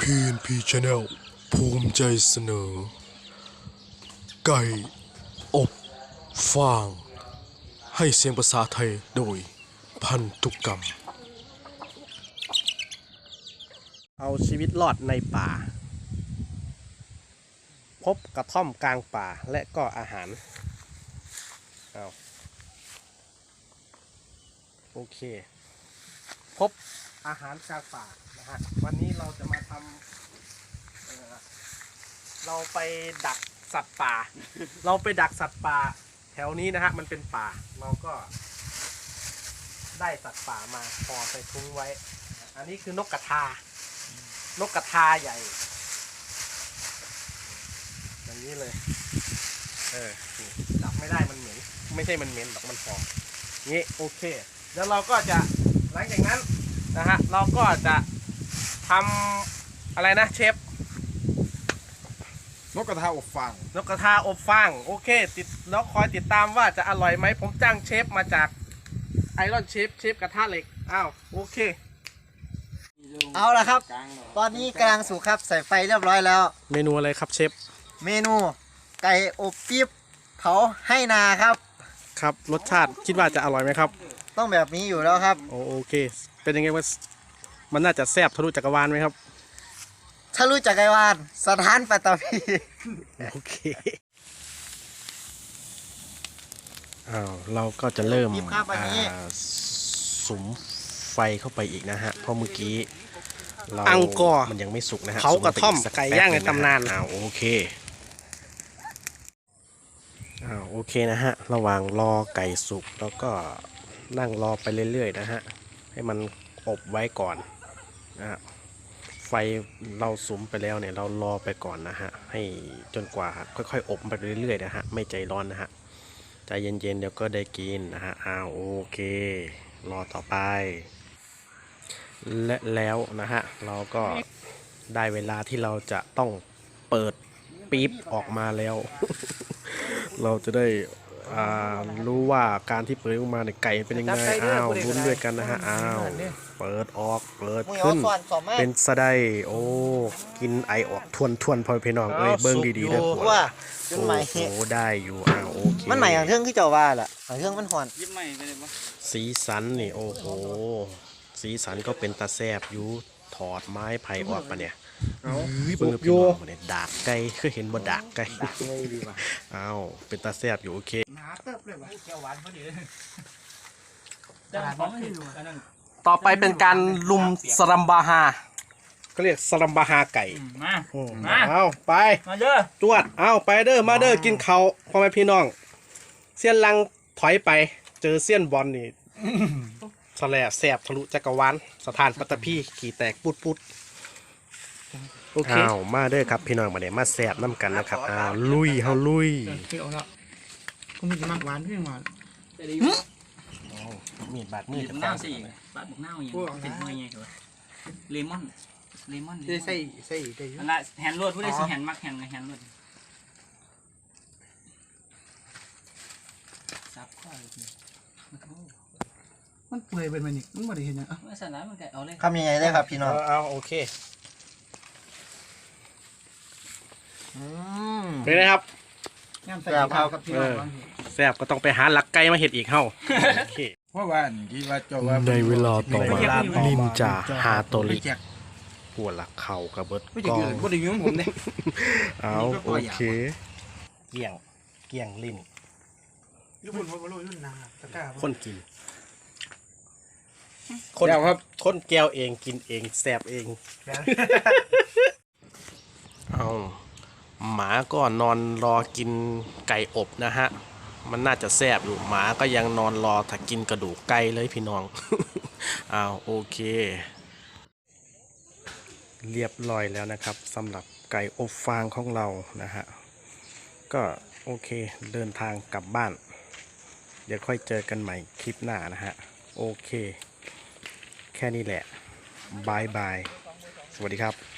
พีนพีชแนลภูมิใจเสนอ ไก่อบฟาง ให้เสียงภาษาไทยโดยพันธุกรรม เอาชีวิตรอดในป่า พบกระท่อมกลางป่าและก็อาหารเอา โอเค พบอาหารกลางป่านะฮะวันนี้เราจะมาทำเอ่อเราไปดักสัตว์ป่า เราไปดักสัตว์ป่า แถวนี้นะฮะมันเป็นป่าเราก็ ได้สัตว์ป่ามาพอใส่ทุ้งไว้ อันนี้คือนกกระทานกกระทาใหญ่ อย่างนี้เลย เออนี่จับไม่ได้มันเหม็น ไม่ใช่มันเหม็นหรอกมันหอมงี้โอเค แล้วเราก็จะหลังจากนั้นนะฮะเราก็จะทำอะไรนะเชฟนกกระทาอบฟางนกกระทาอบฟางโอเค ติดแล้วคอยติดตามว่าจะอร่อยไหมผมจ้างเชฟมาจากไอรอนเชฟเชฟกระทะเหล็กอ้าวโอเค เอาละครับ ตอนนี้กำลังสุกครับใส่ไฟเรียบร้อยแล้ว เมนูอะไรครับเชฟเมนู ไก่อบปี๊บเผาให้นาครับ ครับรสชาติคิดว่าจะอร่อยไหมครับ ต้องแบบนี้อยู่แล้วครับ โอโอเค เป็นยังไงว่ามันน่าจะแซ่บทะลุจักรวาลไหมครับ ถ้ารู้จักไกวานสถานปัตตภีโอเคอ้าวเราก็จะเริ่มปี๊บครับวันนี้อ่าสุมไฟเข้าไปอีกนะฮะ เพราะเมื่อกี้เราอังกอร์มันยังไม่สุกนะฮะเผากระท่อมสุปสัไก่ย่างในตำนานแป๊บงะฮะอ้าวโอเคอ้าวโอเคนะฮะ ระหว่างรอไก่สุกแล้วก็ นั่งรอไปเรื่อยๆนะฮะ ให้มันอบไว้ก่อนนะฮะไฟเราสุมไปแล้วเนี่ยเรารอไปก่อนนะฮะ ให้จนกว่าค่อยๆ อบไปเรื่อยๆนะฮะ ไม่ใจร้อนนะฮะ ใจเย็นๆเดี๋ยวก็ได้กินนะฮะอ้าวโอเค รอต่อไป และแล้วนะฮะ เราก็ได้เวลาที่เราจะต้องเปิดปี๊บออกมาแล้ว เราจะได้ รู้ว่าการที่เปิดออกมาเนี่ยไก่เป็นยังไงอ้าวลุ้นด้วยกันนะฮะอ้าวเปิดออกเปิดมึงขึ้เอานส่วนสอมมาเป็นสะได้โอ้กินไอออกทวนทวนๆพอพี่น้องเอ้ยเบิ้งดีๆเลยเพราะว่าจนโอ้ใหม่โหได้อยู่อ้าวโอเคมันใหม่อย่างเครื่องที่เจ้าว่าล่ะอย่างเครื่องมันหอนยิ้มใหม่ไปเลยปะสีสันนี่โอ้โห สีสันก็เป็นตาแซบอยู่ถอดไม้ไผ่ออกมาเนี่ยเอาเบิ้งพี่น้องมาเนี่ยดากไก่เคยเห็นบ่ดากไก่อ้าวเป็นตาแซบอยู่โอเค ต่อไปเป็นการลุมสลัมบาฮาก็เรียกสลัมบาฮาไก่มา อืมมา เอาไป มาเยอะจวด เอาไปเด้อ มาเด้อ กินเขาวพ่อแม่พี่น้อง เสี้ยนลังถอยไป เจอเสี้ยนบอลนี่สแลบแสบทะลุจักรวาล สถานปัตตภีขี่แตกปุดปุดโอเค อ้าวมาเด้อครับพี่น้องมาเนี่ยมาแสบน้ำกันนะครับอ้าวลุยเฮาลุยคือเอาละ กูมีจะมากหวานเพี่หวานมีดบาดมือมีจะบุกตาน้ายสิบาดบุกน้าอย่างเป็นหน่วยไงเหรอเลมอนเลมอนได้ใส่ใส่ได้อันละแฮนด์โรดผู้ได้สิแฮนด์มักแฮนด์ไงแฮนด์โรดซับข้อเลยมันโอ้มันเปื่อยเป็นมันนี่มันบ่ได้เห็นยังเมื่อสันนั้นมันก็เอาเลยทำยังไงได้ครับพี่น้อง เอาโอเคอืมเป็นไงครับย่ำใส่ข้าวกับพี่น้อง แสบก็ต้องไปหาหลักไก่มาเห็ดอีกเฮาโอเค เพราะว่าที่ว่าเจ้าว่าในเวลาต่อมานินจาฮาโตริแจกปวดหลักเข่ากระเบิดไม่กจะอยืงนบ่ได้ยืนผมเนี่ย เอาโอเค เกี่ยง เกี่ยงลิ้นญี่ปุ่นเขาบ่รู้ยุ่นนาตะกร้าคนกิน คนครับคนแก้วเองกินเองแสบเอง เอาหมาก็นอนรอกินไก่อบนะฮะ มันน่าจะแซบอยู่หมาก็ยังนอนรอถ้ากินกระดูกไก่เลยพี่น้องอ้าวโอเค เรียบร้อยแล้วนะครับสำหรับไก่อบฟางของเรานะฮะก็โอเคเดินทางกลับบ้าน เดี๋ยวค่อยเจอกันใหม่คลิปหน้านะฮะโอเค แค่นี้แหละบายบาย สวัสดีครับ